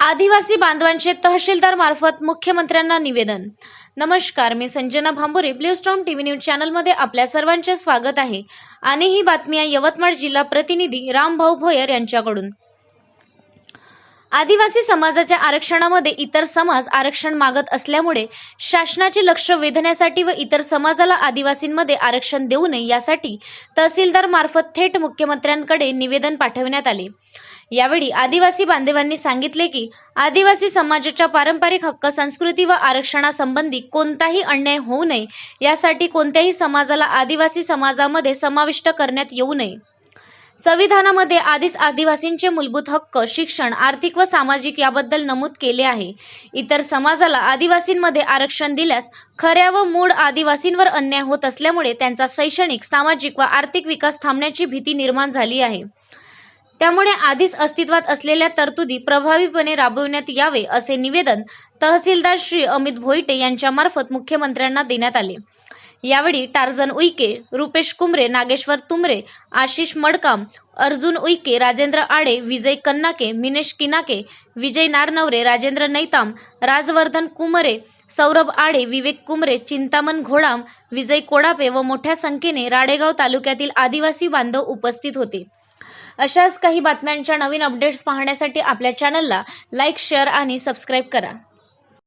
आदिवासी बांधवांचे तहसीलदार मार्फत मुख्यमंत्र्यांना निवेदन. नमस्कार मी Sanjana Bhambure blue storm TV news चॅनलमध्ये आपल्या सर्वांचे स्वागत आहे. आणि ही बातमी आहे यवतमाळ जिल्हा प्रतिनिधी रामभाऊ भोयर यांच्याकडून. आदिवासी समाजाच्या आरक्षणामध्ये इतर समाज आरक्षण मागत असल्यामुळे शासनाचे लक्ष वेधण्यासाठी व इतर समाजाला आदिवासींमध्ये आरक्षण देऊ नये यासाठी तहसीलदार मार्फत थेट मुख्यमंत्र्यांकडे निवेदन पाठवण्यात आले. यावेळी आदिवासी बांधवांनी सांगितले की आदिवासी समाजाच्या पारंपरिक हक्क संस्कृती व आरक्षणासंबंधी कोणताही अन्याय होऊ नये. यासाठी कोणत्याही समाजाला आदिवासी समाजामध्ये समाविष्ट करण्यात येऊ नये. संविधानामध्ये आधीच आदिवासींचे मूलभूत हक्क शिक्षण आर्थिक व सामाजिक याबद्दल नमूद केले आहे. इतर समाजाला आदिवासींमध्ये आरक्षण दिल्यास खऱ्या व मूळ आदिवासींवर अन्याय होत असल्यामुळे त्यांचा शैक्षणिक सामाजिक व आर्थिक विकास थांबण्याची भीती निर्माण झाली आहे. त्यामुळे आधीच अस्तित्वात असलेल्या तरतुदी प्रभावीपणे राबविण्यात यावे असे निवेदन तहसीलदार श्री अमित भोईटे यांच्यामार्फत मुख्यमंत्र्यांना देण्यात आले. यावेळी टार्झन उईके रुपेश कुमरे नागेश्वर तुमरे आशिष मडकाम अर्जुन उईके राजेंद्र आडे विजय कन्नाके मिनेश किनाके विजय नारनवरे राजेंद्र नैताम राजवर्धन कुमरे सौरभ आडे विवेक कुमरे चिंतामन घोडाम विजय कोडापे व मोठ्या संख्येने राडेगाव तालुक्यातील आदिवासी बांधव उपस्थित होते. अशाच काही बातम्यांच्या नवीन अपडेट्स पाहण्यासाठी आपल्या चॅनलला लाईक शेअर आणि सबस्क्राईब करा.